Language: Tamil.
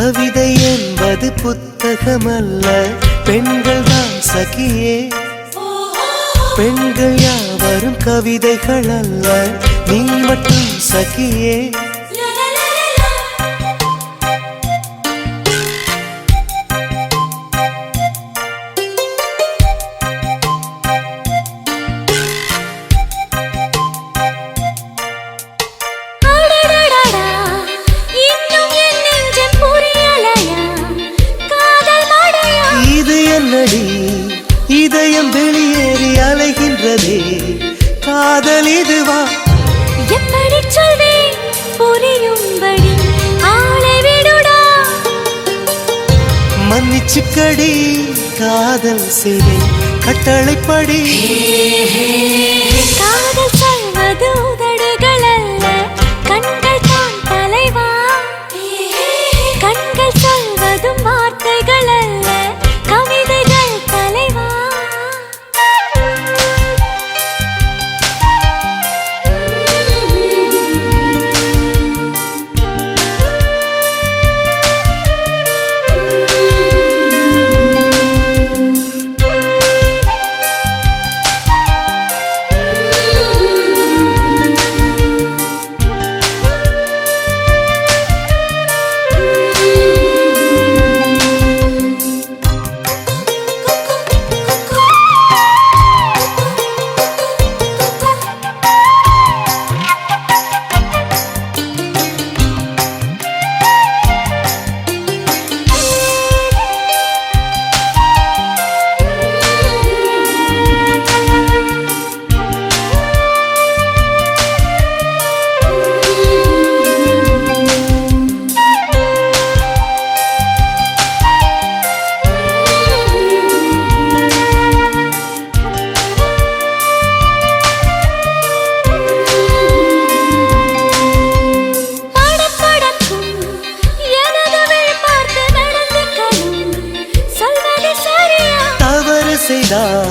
கவிதை என்பது புத்தகமல்ல. பெண்கள் தான் சகியே. பெண்கள் யாவரும் கவிதைகள் அல்ல நீ மட்டும் சகியே. காதல் இதுவா? எப்படிச் சொல்வேன்? புரியும்படி ஆளை விடுடா. மன்னிச்சுக்கடி காதல் செய்வேன். கட்டளைப்படி. காதல் சொல்வது दा